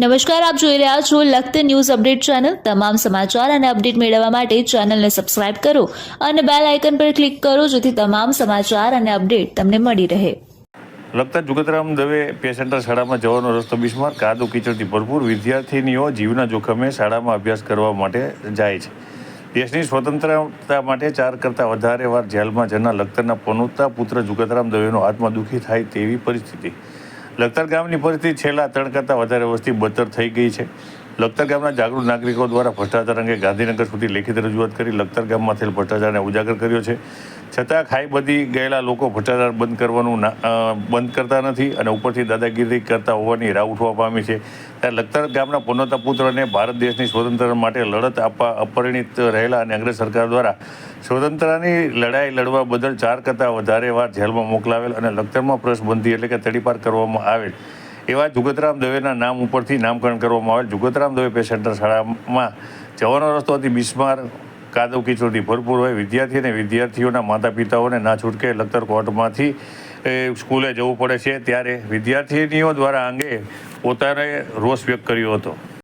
નમસ્કાર, આપ જોઈ રહ્યા છો લખત ન્યૂઝ અપડેટ ચેનલ. તમામ સમાચાર અને અપડેટ મેળવવા માટે ચેનલને સબસ્ક્રાઇબ કરો અને બેલ આઇકન પર ક્લિક કરો જેથી તમામ સમાચાર અને અપડેટ તમને મળી રહે. લગતા જુગતરામ દવે પેસેન્ટર શાળામાં જવાનો રસ્તો બિસ્માર. કાદુ કીચડથી ભરપૂર. વિદ્યાર્થીનીઓ જીવના જોખમે શાળામાં અભ્યાસ કરવા માટે જાય છે. દેશની સ્વતંત્રતા માટે ચાર કરતાં વધારે વાર જેલમાં જનાર લખતરના પનોતા પુત્ર જુગતરામ દવેનો આત્મા દુઃખી થાય તેવી પરિસ્થિતિ. લખતર ગામની પરિસ્થિતિ છેલ્લા ત્રણ કરતાં વધારે વર્ષથી બદતર થઈ ગઈ છે. લખતર ગામના જાગૃત નાગરિકો દ્વારા ભ્રષ્ટાચાર અંગે ગાંધીનગર સુધી લેખિત રજૂઆત કરી લખતર ગામમાં થયેલ ભ્રષ્ટાચારને ઉજાગર કર્યો છે. છતાં ખાઈ બધી ગયેલા લોકો ભ્રષ્ટાચાર બંધ કરવાનું બંધ કરતા નથી અને ઉપરથી દાદાગીરી કરતા હોવાની રાહ ઉઠવા પામી છે. ત્યારે લખતર ગામના પનોતા પુત્રને ભારત દેશની સ્વતંત્રતા માટે લડત આપવા અપરિણિત રહેલા અને અંગ્રેજ સરકાર દ્વારા સ્વતંત્રતાની લડાઈ લડવા બદલ ચાર કરતાં વધારે વાર જેલમાં મોકલાવેલ અને લખતરમાં પ્રશબંધી એટલે કે તડીપાર કરવામાં આવેલ. એવા જુગતરામ દવેના નામ ઉપરથી નામકરણ કરવામાં આવેલ. જુગતરામ દવે પેસેન્ટર શાળામાં જવાનો રસ્તો હતી બિસ્માર કાદવ કીચડથી ભરપૂર હોય. વિદ્યાર્થી અને વિદ્યાર્થીઓના માતા પિતાઓને ના છૂટકે લખતર કોર્ટમાંથી એ, સ્કૂલે જવું પડે છે. ત્યારે વિદ્યાર્થીનીઓ દ્વારા અંગે પોતાને રોષ વ્યક્ત કર્યો હતો.